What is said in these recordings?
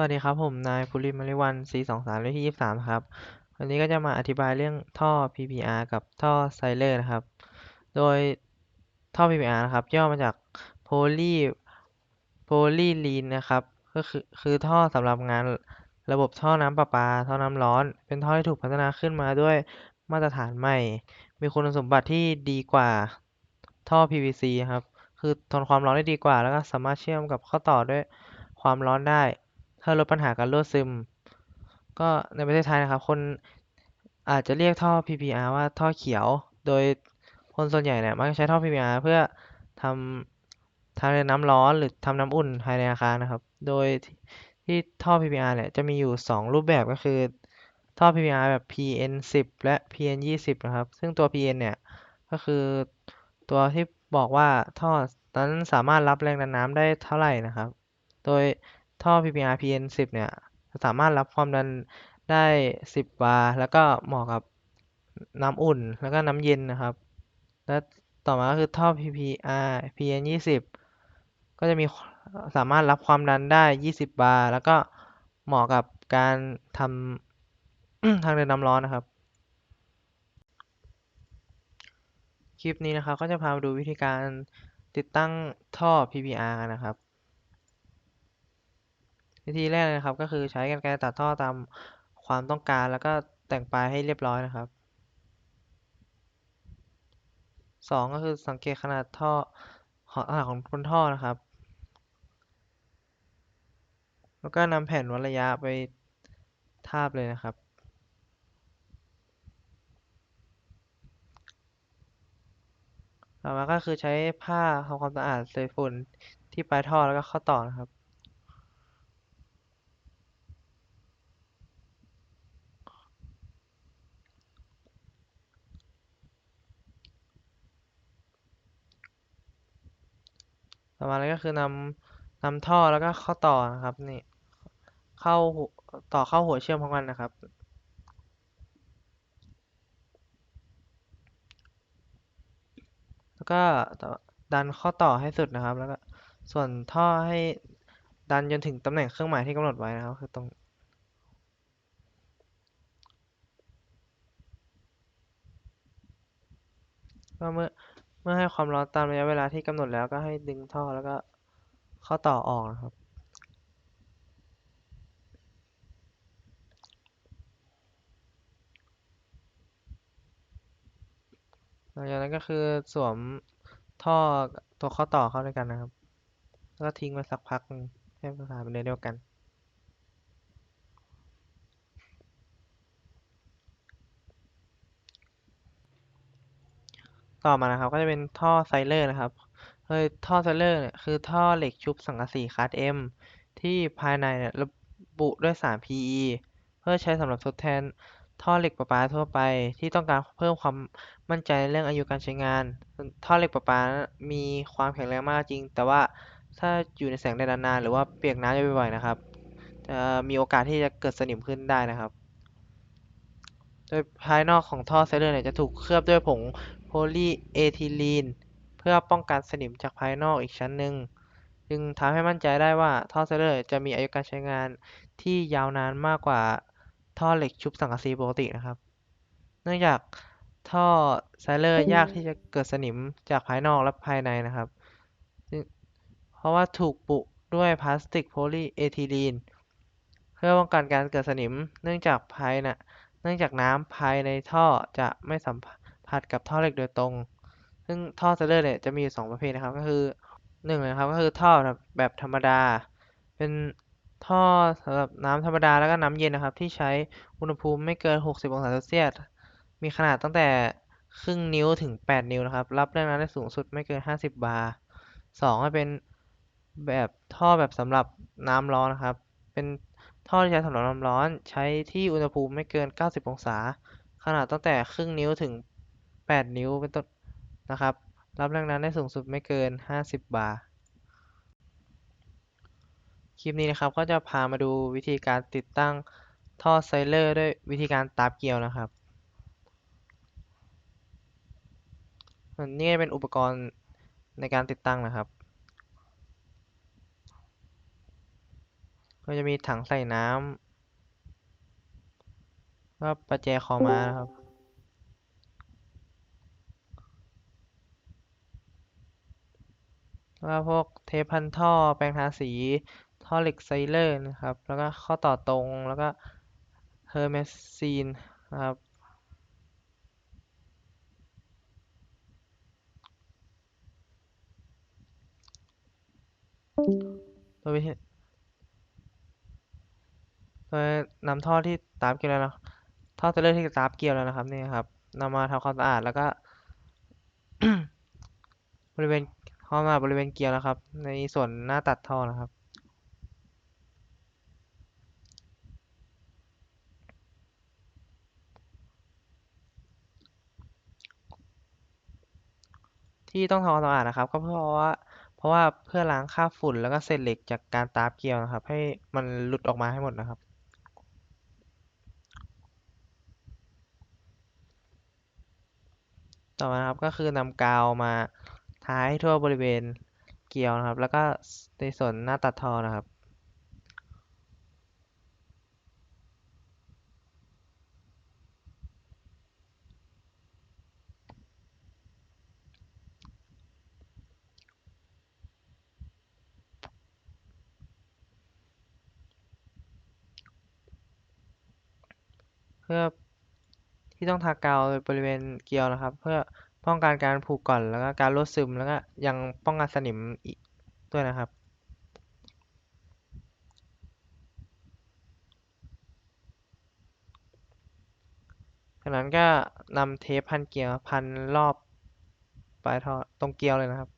วัสดีครับ ผมนายภูริมริวัน C สองสามเลขที่ยี่สามครับ วันนี้ก็จะมาอธิบายเรื่องท่อ PPR กับท่อไซเลอร์นะครับ โดยท่อ PPR นะครับ ย่อมาจาก Poly Polyline นะครับ ก็คือคือท่อสำหรับงานระบบท่อน้ำประปา ท่อน้ำร้อน เป็นท่อที่ถูกพัฒนาขึ้นมาด้วยมาตรฐานใหม่ มีคุณสมบัติที่ดีกว่าท่อ PVC ครับ คือทนความร้อนได้ดีกว่า แล้วก็สามารถเชื่อมกับข้อต่อด้วยความร้อนได้ เพื่อลดปัญหาการรั่วซึม ก็ในประเทศไทยนะครับ คนอาจจะเรียกท่อ PPR ว่าท่อเขียว โดยคนส่วนใหญ่เนี่ยมักจะใช้ท่อ PPR เพื่อทำทางเดินน้ำร้อนหรือทำน้ำอุ่นภายในอาคารนะครับ โดยที่ท่อ PPR เนี่ยจะมีอยู่ 2 รูปแบบก็คือ ท่อ PPR แบบ PN 10และ PN 20นะครับ ซึ่งตัว PN เนี่ยก็คือตัวที่บอกว่าท่อนั้นสามารถรับแรงดันน้ำได้เท่าไหร่นะครับ โดย ท่อ PPR PN 10เนี่ย สามารถรับความดันได้ 10 บาร์ แล้วก็เหมาะกับน้ำอุ่นแล้วก็น้ำเย็นนะครับ และต่อมาก็คือท่อ PPR PN 20 ก็จะมีสามารถรับความดันได้ 20 บาร์ แล้วก็เหมาะกับการทำ ทางเดินน้ำร้อนนะครับ คลิปนี้นะครับก็จะพามาดูวิธีการติดตั้งท่อ PPR นะครับ วิธีแรกเลยนะครับ ก็คือใช้กรรไกรตัดท่อตามความต้องการ แล้วก็แต่งปลายให้เรียบร้อยนะครับสองก็คือสังเกตขนาดท่อของขนาดของบนท่อนะครับ แล้วก็นำแผ่นวัดระยะไปทาบเลยนะครับ ต่อมาก็คือใช้ผ้าทำความสะอาดเศษฝุ่นที่ปลายท่อแล้วก็ข้อต่อนะครับ ต่อมาเลยก็คือนำนำท่อแล้วก็เข้าต่อนะครับนี่เข้าต่อเข้าหัวเชื่อมของมันนะครับ แล้วก็ดันข้อต่อให้สุดนะครับ แล้วก็ส่วนท่อให้ดันจนถึงตำแหน่งเครื่องหมายที่กำหนดไว้นะครับ คือตรงก็เมื่อ เมื่อให้ความร้อนตามระยะเวลาที่กำหนดแล้วก็ให้ดึงท่อแล้วก็เข้าต่อออกนะครับหลังจากนั้นก็คือสวมท่อตัวข้อต่อเข้าด้วยกันนะครับ แล้วก็ทิ้งไว้สักพักให้ประสานเป็นเนื้อเดียวกัน ต่อมานะครับ ก็จะเป็นท่อไซเลอร์นะครับโดยท่อไซเลอร์เนี่ยคือท่อเหล็กชุบสังกะสีคลาส M ที่ภายในเนี่ยระบุด้วยสาร PE เพื่อใช้สำหรับทดแทนท่อเหล็กประปาทั่วไป ที่ต้องการเพิ่มความมั่นใจในเรื่องอายุการใช้งาน ท่อเหล็กประปามีความแข็งแรงมากจริง แต่ว่าถ้าอยู่ในแสงแดดนานๆหรือว่าเปียกน้ำบ่อยๆนะครับจะมีโอกาสที่จะเกิดสนิมขึ้นได้นะครับ โดยภายนอกของท่อไซเลอร์เนี่ยจะถูกเคลือบด้วยผง โพลีเอทิลีนเพื่อป้องกันสนิมจากภายนอกอีกชั้นหนึ่ง จึงทำให้มั่นใจได้ว่าท่อไซเลอร์จะมีอายุการใช้งานที่ยาวนานมากกว่าท่อเหล็กชุบสังกะสีปกตินะครับ เนื่องจากท่อไซเลอร์ยากที่จะเกิดสนิมจากภายนอกและภายในนะครับ เพราะว่าถูกปุด้วยพลาสติกโพลีเอทิลีน เพื่อป้องกันการเกิดสนิม เนื่องจากภายนะเนื่องจากน้ำภายในท่อจะไม่สัมผัส ถัดกับท่อเหล็กโดยตรง ซึ่งท่อไซเลอร์เนี่ยจะมีอยู่สองประเภทนะครับ ก็คือหนึ่งนะครับก็คือท่อแบบธรรมดา เป็นท่อสำหรับน้ำธรรมดาแล้วก็น้ำเย็นนะครับ ที่ใช้อุณหภูมิไม่เกิน 60 องศาเซลเซียส มีขนาดตั้งแต่ครึ่งนิ้วถึง 8 นิ้วนะครับ รับแรงดันได้สูงสุดไม่เกิน 50 บาร์สองก็เป็นแบบท่อแบบสำหรับน้ำร้อนนะครับ เป็นท่อที่ใช้สำหรับน้ำร้อน ใช้ที่อุณหภูมิไม่เกิน 90 องศา ขนาดตั้งแต่ครึ่งนิ้วถึง 8นิ้วเป็นต้นนะครับ รับแรงดันได้สูงสุดไม่เกิน50บาร์ คลิปนี้นะครับก็จะพามาดูวิธีการติดตั้งท่อไซเลอร์ด้วยวิธีการตาบเกลียวนะครับนี่เป็นอุปกรณ์ในการติดตั้งนะครับ ก็จะมีถังใส่น้ำก็ประแจคอมานะครับ แล้วก็พวกเทปพันท่อแปรงทาสีท่อเหล็กไซเลอร์นะครับ แล้วก็ข้อต่อตรงแล้วก็เฮอร์เมสซีนนะครับโดยวิธีโดยนำท่อที่ตาร์ฟเกลียวแล้วนะท่อไซเลอร์ที่ตาร์ฟเกลียวแล้วนะครับนี่ครับนำมาทำความสะอาดแล้วก็ บริเวณ เข้ามาบริเวณเกลียวนะครับ ในส่วนหน้าตัดท่อนะครับ ที่ต้องทำความสะอาดนะครับ ก็เพราะว่าเพราะว่าเพื่อล้างคราบฝุ่นแล้วก็เศษเหล็กจากการตาร์เกลียวนะครับ ให้มันหลุดออกมาให้หมดนะครับต่อมาครับก็คือนำกาวมา ทาให้ทั่วบริเวณเกลียวนะครับ แล้วก็ในส่วนหน้าตัดทอนะครับ เพื่อที่ต้องทากาวบริเวณเกลียวนะครับ เพื่อ ป้องกันการผุก่อนแล้วก็การรั่วซึมแล้วก็ยังป้องกันสนิมอีกด้วยนะครับจากนั้นก็นำเทปพันเกลียวพันรอบปลายท่อตรงเกลียวเลยนะครับ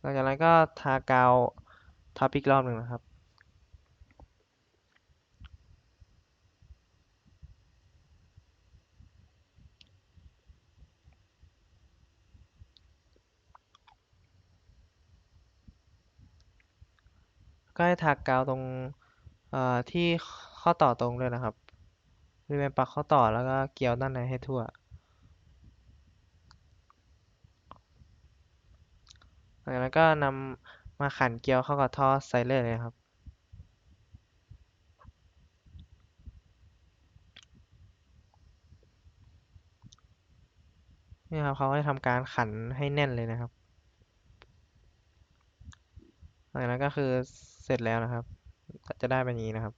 หลังจากนั้นก็ทากาวทับอีกรอบหนึ่งนะครับ ก็ให้ทากาวตรงเอ่อที่ข้อต่อตรงด้วยนะครับบริเวณปลั๊กข้อต่อแล้วก็เกลียวด้านในให้ทั่ว หลังจากนั้นก็นำมาขันเกลียวเข้ากับท่อไซเลอร์เลยนะครับนี่ครับเขาก็จะทำการขันให้แน่นเลยนะครับ หลัง จากนั้นก็คือเสร็จแล้วนะครับ จะได้แบบนี้นะครับ